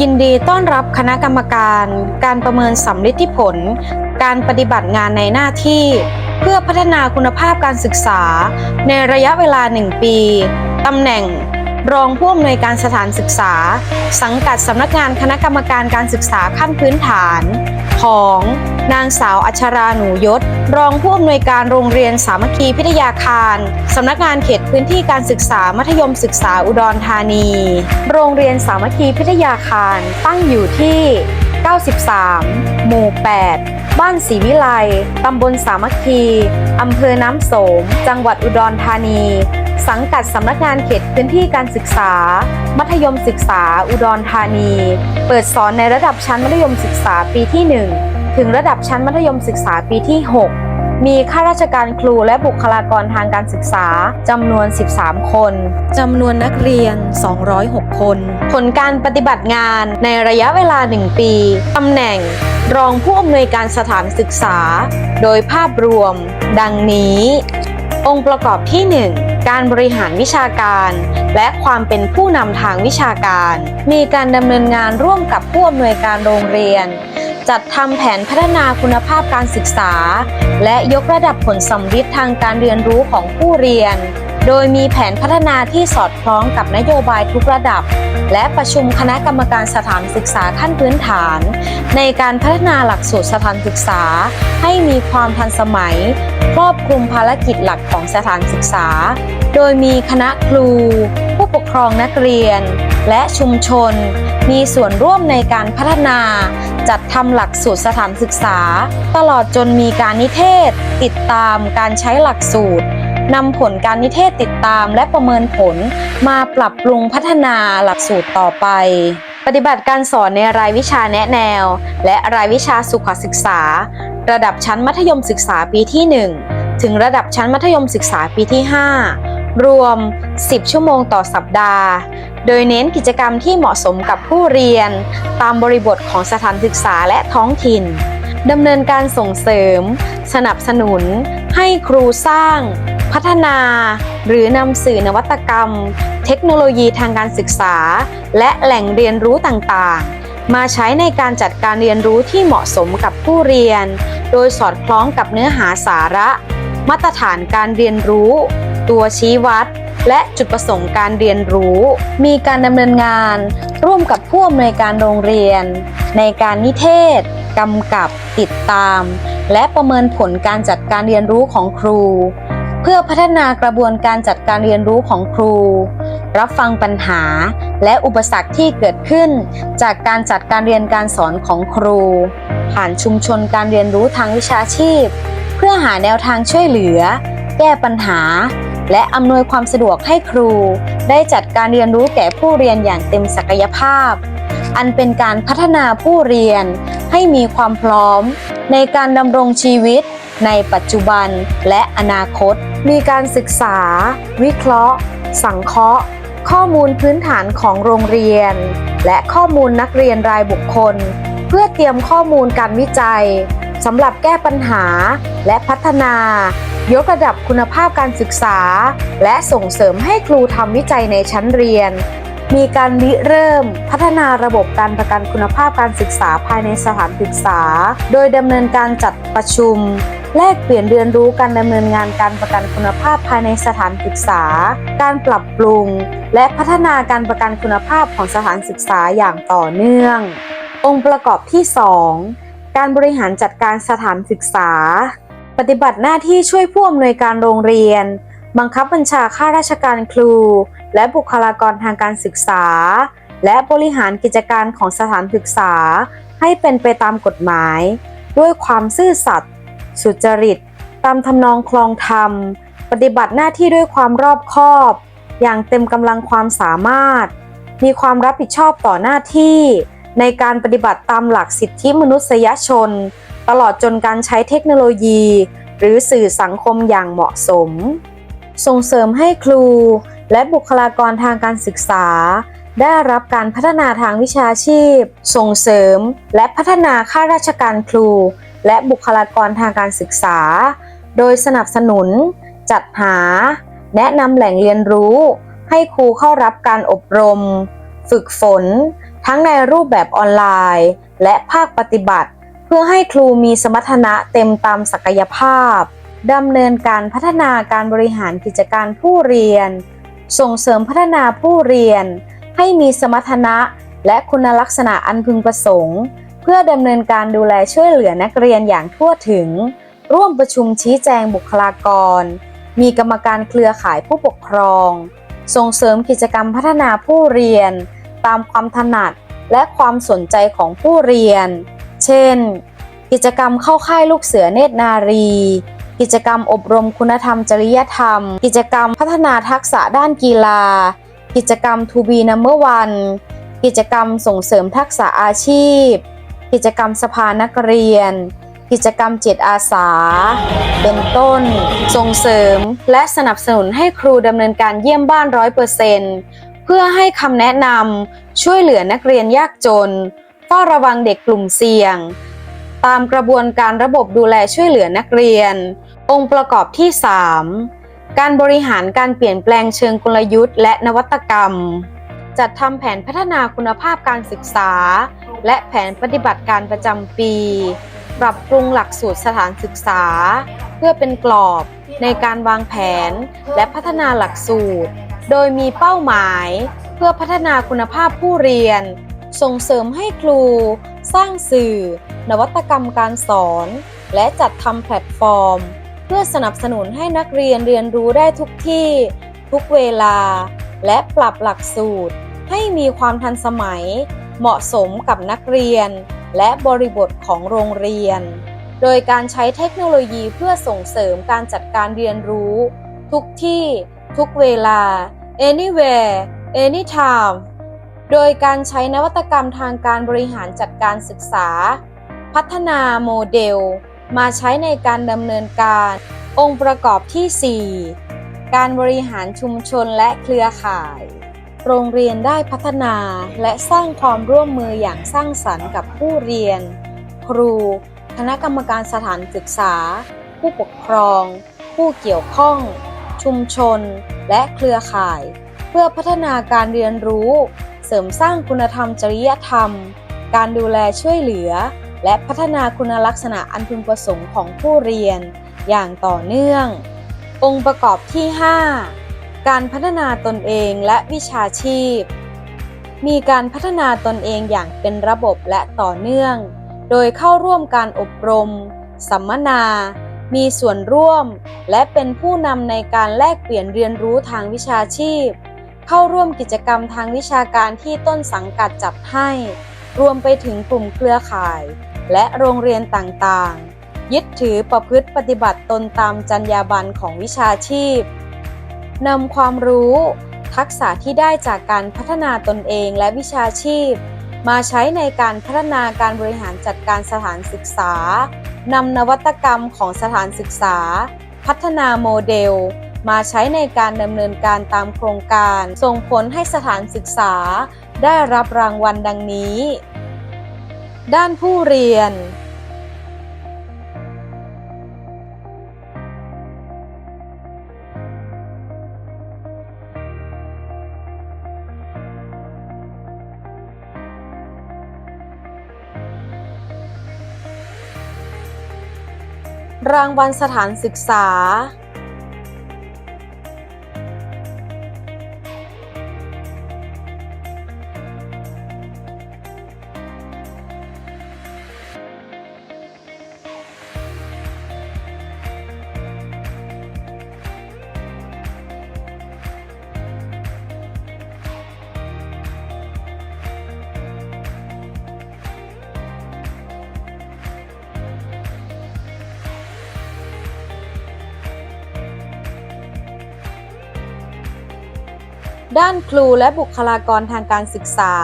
ยินดีต้อนรับคณะกรรมการ การประเมินสำลิดที่ผล การปฏิบัติงานในหน้าที่ เพื่อพัฒนาคุณภาพการศึกษา ในระยะเวลา 1 ปีตำแหน่ง รองผู้อำนวยการสถานศึกษา สังกัดสำนักงานคณะกรรมการการศึกษาขั้นพื้นฐานของ นางสาวอัชราหนูยศ รองผู้อำนวยการโรงเรียนสามัคคีพิทยาคาร สำนักงานเขตพื้นที่การศึกษามัธยมศึกษาอุดรธานี โรงเรียนสามัคคีพิทยาคารตั้งอยู่ที่ 93 หมู่ 8 บ้านศรีวิไล ตำบลสามัคคี อำเภอน้ำสม จังหวัดอุดรธานี สังกัดสำนักงานเขตพื้นที่การศึกษา มัธยมศึกษาอุดรธานี เปิดสอนในระดับชั้นมัธยมศึกษาปีที่ 1 ถึงระดับชั้นมัธยมศึกษาปีที่ 6 มีข้าราชการครูและบุคลากรทางการศึกษาจำนวน 13 คนจำนวนนักเรียน 206 คน ผลการปฏิบัติงานในระยะเวลา 1 ปีตำแหน่งรองผู้อำนวยการสถานศึกษา โดยภาพรวม ดังนี้ องค์ประกอบที่ 1 การบริหารวิชาการ และความเป็นผู้นำทางวิชาการ มีการดำเนินงานร่วมกับผู้อำนวยการโรงเรียน จัดทำแผนพัฒนาคุณภาพการศึกษา และยกระดับผลสัมฤทธิ์ทางการเรียนรู้ของผู้เรียน โดยมีแผนพัฒนาที่สอดคล้องกับนโยบายทุกระดับ และประชุมคณะกรรมการสถานศึกษาขั้นพื้นฐาน ในการพัฒนาหลักสูตรสถานศึกษา ให้มีความทันสมัย ครอบคลุมภารกิจหลักของสถานศึกษา โดยมีคณะครู ผู้ปกครองนักเรียน และชุมชน มีส่วนร่วมในการพัฒนาจัดทำหลักสูตรสถานศึกษา ตลอดจนมีการนิเทศ ติดตามการใช้หลักสูตร นำผลการนิเทศติดตามและประเมินผลมาปรับปรุงพัฒนาหลักสูตรต่อไป ปฏิบัติการสอนในรายวิชาแนะแนว และรายวิชาสุขศึกษา ระดับชั้นมัธยมศึกษาปีที่ 1 ถึงระดับชั้นมัธยมศึกษาปีที่ 5 รวม 10 ชั่วโมงต่อสัปดาห์ โดยเน้นกิจกรรมที่เหมาะสมกับผู้เรียน ตามบริบทของสถานศึกษาและท้องถิ่นดำเนินการส่งเสริม สนับสนุน ให้ครูสร้าง พัฒนาหรือนำสื่อนวัตกรรม เทคโนโลยีทางการศึกษา และแหล่งเรียนรู้ต่างๆ มาใช้ในการจัดการเรียนรู้ที่เหมาะสมกับผู้เรียน โดยสอดคล้องกับเนื้อหาสาระ มาตรฐานการเรียนรู้ ตัวชี้วัด และจุดประสงค์การเรียนรู้ มีการดำเนินงาน ร่วมกับผู้อำนวยการโรงเรียน ในการนิเทศกำกับติดตาม และประเมินผลการจัดการเรียนรู้ของครู พื่อพัฒนากระบวนการจัดการเรียนรู้ของครู รับฟังปัญหาและอุปสรรคที่เกิดขึ้น จากการจัดการเรียนการสอนของครู ผ่านชุมชนการเรียนรู้ทางวิชาชีพ เพื่อหาแนวทางช่วยเหลือ แก้ปัญหา และอำนวยความสะดวกให้ครู ได้จัดการเรียนรู้แก่ผู้เรียนอย่างเต็มศักยภาพ อันเป็นการพัฒนาผู้เรียนให้มีความพร้อม ในการดำรงชีวิต ในปัจจุบันและอนาคต มีการศึกษา วิเคราะห์ สังเคราะห์ ข้อมูลพื้นฐานของโรงเรียน และข้อมูลนักเรียนรายบุคคล เพื่อเตรียมข้อมูลการวิจัยสำหรับแก้ปัญหาและพัฒนา ยกระดับคุณภาพการศึกษา และส่งเสริมให้ครูทำวิจัยในชั้นเรียน มีการริเริ่ม พัฒนาระบบการประกันคุณภาพการศึกษาภายในสถานศึกษา โดยดำเนินการจัดประชุม แลกเปลี่ยนเรียนรู้การดำเนินงานการประกันคุณภาพภายในสถานศึกษา การปรับปรุง และพัฒนาการประกันคุณภาพของสถานศึกษาอย่างต่อเนื่อง องค์ประกอบที่ 2 การบริหารจัดการสถานศึกษา ปฏิบัติหน้าที่ช่วยผู้อำนวยการโรงเรียน บังคับบัญชาข้าราชการครู และบุคลากรทางการศึกษา และบริหารกิจการของสถานศึกษา ให้เป็นไปตามกฎหมาย ด้วยความซื่อสัตย์ สุจริต ตามทำนองคลองธรรม ปฏิบัติหน้าที่ด้วยความรอบคอบ อย่างเต็มกำลังความสามารถ มีความรับผิดชอบต่อหน้าที่ ในการปฏิบัติตามหลักสิทธิมนุษยชน ตลอดจนการใช้เทคโนโลยี หรือสื่อสังคมอย่างเหมาะสม ส่งเสริมให้ครู และบุคลากรทางการศึกษาได้รับการพัฒนาทางวิชาชีพ ส่งเสริม และพัฒนาข้าราชการครู และบุคลากรทางการศึกษา โดยสนับสนุน จัดหา แนะนำแหล่งเรียนรู้ ให้ครูเข้ารับการอบรม ฝึกฝน ทั้งในรูปแบบออนไลน์ และภาคปฏิบัติ เพื่อให้ครูมีสมรรถนะเต็มตามศักยภาพดำเนินการพัฒนาการบริหารกิจการผู้เรียน ส่งเสริมพัฒนาผู้เรียน ให้มีสมรรถนะและคุณลักษณะอันพึงประสงค์ พื่อดำเนินการดูแลช่วยเหลือนักเรียนอย่างทั่วถึง ร่วมประชุมชี้แจงบุคลากร มีกรรมการเครือข่ายผู้ปกครอง ส่งเสริมกิจกรรมพัฒนาผู้เรียน ตามความถนัดและความสนใจของผู้เรียน เช่น กิจกรรมเข้าค่ายลูกเสือเนตรนารี กิจกรรมอบรมคุณธรรมจริยธรรม กิจกรรมพัฒนาทักษะด้านกีฬา กิจกรรม To be number one กิจกรรมส่งเสริมทักษะอาชีพ กิจกรรมสภานักเรียน กิจกรรมจิตอาสา เป็นต้น ส่งเสริม และสนับสนุนให้ครูดำเนินการเยี่ยมบ้านร้อยเปอร์เซนต์เพื่อให้คำแนะนำช่วยเหลือนักเรียนยากจนเฝ้าระวังเด็กกลุ่มเสี่ยง ตามกระบวนการระบบดูแลช่วยเหลือนักเรียน องค์ประกอบที่ 3 การบริหารการเปลี่ยนแปลงเชิงกลยุทธ์และนวัตกรรม จัดทำแผนพัฒนาคุณภาพการศึกษา และแผนปฏิบัติการประจำปี ปรับปรุงหลักสูตรสถานศึกษา เพื่อเป็นกรอบในการวางแผนและพัฒนาหลักสูตร โดยมีเป้าหมายเพื่อพัฒนาคุณภาพผู้เรียน ส่งเสริมให้ครู สร้างสื่อ นวัตกรรมการสอน และจัดทำแพลตฟอร์ม เพื่อสนับสนุนให้นักเรียนเรียนรู้ได้ทุกที่ ทุกเวลา และปรับหลักสูตร ให้มีความทันสมัย เหมาะสมกับนักเรียน และบริบทของโรงเรียน โดยการใช้เทคโนโลยีเพื่อส่งเสริมการจัดการเรียนรู้ ทุกที่ ทุกเวลา anywhere anytime โดยการใช้นวัตกรรมทางการบริหารจัดการศึกษา พัฒนาโมเดล มาใช้ในการดำเนินการ องค์ประกอบที่ 4 การบริหารชุมชนและเครือข่าย โรงเรียนได้พัฒนาและสร้างความร่วมมืออย่างสร้างสรรค์กับผู้เรียน ครู คณะกรรมการสถานศึกษา ผู้ปกครอง ผู้เกี่ยวข้อง ชุมชน และเครือข่าย เพื่อพัฒนาการเรียนรู้ เสริมสร้างคุณธรรมจริยธรรม การดูแลช่วยเหลือ และพัฒนาคุณลักษณะอันพึงประสงค์ของผู้เรียน อย่างต่อเนื่อง องค์ประกอบที่ 5 การพัฒนาตนเองและวิชาชีพ มีการพัฒนาตนเองอย่างเป็นระบบและต่อเนื่อง โดยเข้าร่วมการอบรม สัมมนา มีส่วนร่วม และเป็นผู้นำในการแลกเปลี่ยนเรียนรู้ทางวิชาชีพ เข้าร่วมกิจกรรมทางวิชาการที่ต้นสังกัดจัดให้ รวมไปถึงกลุ่มเครือข่าย และโรงเรียนต่างๆ ยึดถือประพฤติปฏิบัติตนตามจรรยาบรรณของวิชาชีพ นำความรู้ ทักษะที่ได้จากการพัฒนาตนเองและวิชาชีพ มาใช้ในการพัฒนาการบริหารจัดการสถานศึกษานำนวัตกรรมของสถานศึกษา พัฒนาโมเดล มาใช้ในการดำเนินการตามโครงการ ส่งผลให้สถานศึกษา ได้รับรางวัลดังนี้ ด้านผู้เรียน รางวัลสถานศึกษา ด้านครูและบุคลากรทางการศึกษา